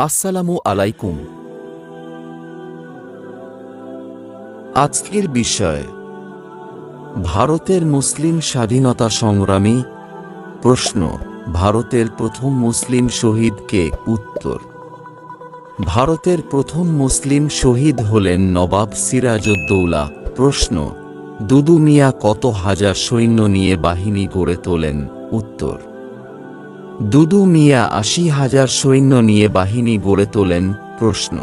আসসালামু আলাইকুম। আজকের বিষয়, ভারতের মুসলিম স্বাধীনতা সংগ্রামী প্রশ্ন, ভারতের প্রথম মুসলিম শহীদ কে? উত্তর, ভারতের প্রথম মুসলিম শহীদ হলেন নবাব সিরাজউদ্দৌলা। প্রশ্ন, দুদু মিয়া কত হাজার সৈন্য নিয়ে বাহিনী গড়ে তোলেন? উত্তর দুদু মিয়া আশি হাজার সৈন্য নিয়ে বাহিনী গড়ে তোলেন প্রশ্ন।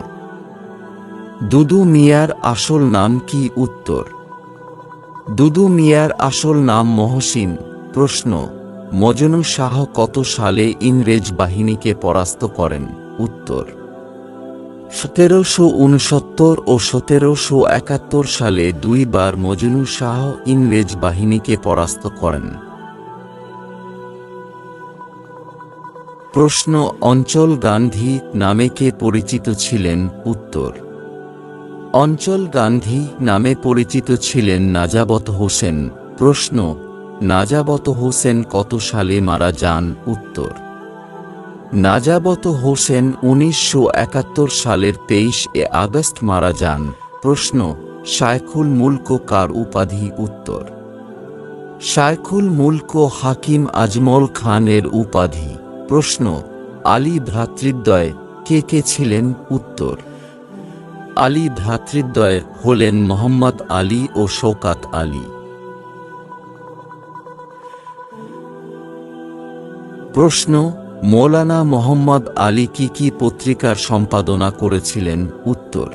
দুদু মিয়ার আসল নাম কি উত্তর? দুদু মিয়ার আসল নাম মহসিন। প্রশ্ন, মজনু শাহ কত সালে ইংরেজ বাহিনীকে পরাস্ত করেন? উত্তর, সতেরোশো উনসত্তর ও সতেরোশো একাত্তর সালে দুইবার মজনু শাহ ইংরেজ বাহিনীকে পরাস্ত করেন। প্রশ্ন অঞ্চল গান্ধী নামে কে পরিচিত ছিলেন? উত্তর। অঞ্চল গান্ধী নামে পরিচিত ছিলেন নাজাবত হোসেন। প্রশ্ন, নাজাবত হোসেন কত সালে মারা যান? উত্তর। নাজাবত হোসেন উনিশশো একাত্তর সালের তেইশ আগস্ট মারা যান। প্রশ্ন, শায়খুল মুল্ক কার উপাধি? উত্তর। শায়খুল মুল্ক হাকিম আজমল খানের উপাধি। প্রশ্ন, আলী ভ্রাতৃদ্বয়, কে কে ছিলেন? উত্তর, আলী ভ্রাতৃদ্বয় হলেন মোহাম্মদ আলী ও শৌকাত আলী। প্রশ্ন, মৌলানা মোহাম্মদ আলী কি কি পত্রিকার সম্পাদনা করেছিলেন? উত্তর,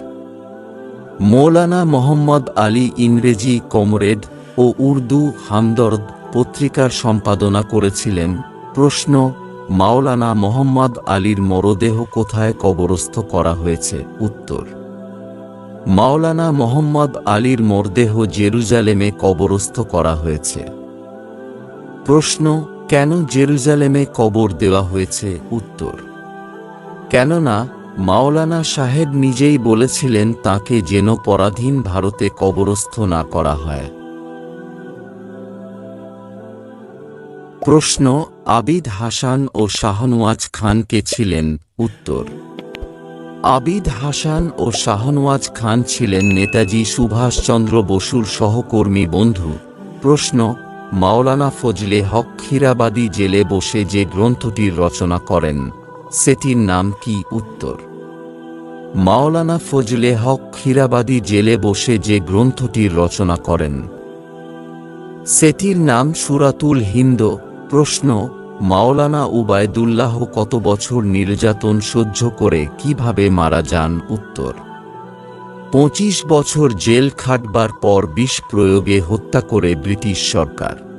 মৌলানা মোহাম্মদ আলী ইংরেজি, কমরেড ও উর্দু, হামদর্দ পত্রিকার সম্পাদনা করেছিলেন। প্রশ্ন মাওলানা মোহাম্মদ আলীর মরদেহ কোথায় কবরস্থ করা হয়েছে? উত্তর। মাওলানা মোহাম্মদ আলীর মরদেহ জেরুজালেমে কবরস্থ করা হয়েছে। প্রশ্ন, কেন জেরুজালেমে কবর দেওয়া হয়েছে? উত্তর। কেননা, মাওলানা সাহেব নিজেই বলেছিলেন তাকে যেন পরাধীন ভারতে কবরস্থ না করা হয়। প্রশ্ন, আবিদ হাসান ও শাহনওয়াজ খান কে ছিলেন? উত্তর, আবিদ হাসান ও শাহনওয়াজ খান ছিলেন নেতাজি সুভাষচন্দ্র বসুর সহকর্মী বন্ধু। প্রশ্ন, মাওলানা ফজলে হক ক্ষীরাবাদী জেলে বসে যে গ্রন্থটির রচনা করেন, সেটির নাম কি? উত্তর, মাওলানা ফজলে হক ক্ষীরাবাদী জেলে বসে যে গ্রন্থটির রচনা করেন, সেটির নাম সুরাতুল হিন্দ। প্রশ্ন, মাওলানা উবায়দুল্লাহ কত বছর নির্যাতন সহ্য করে কীভাবে মারা যান? উত্তর, পঁচিশ বছর জেল খাটবার পর বিষ প্রয়োগে হত্যা করে ব্রিটিশ সরকার।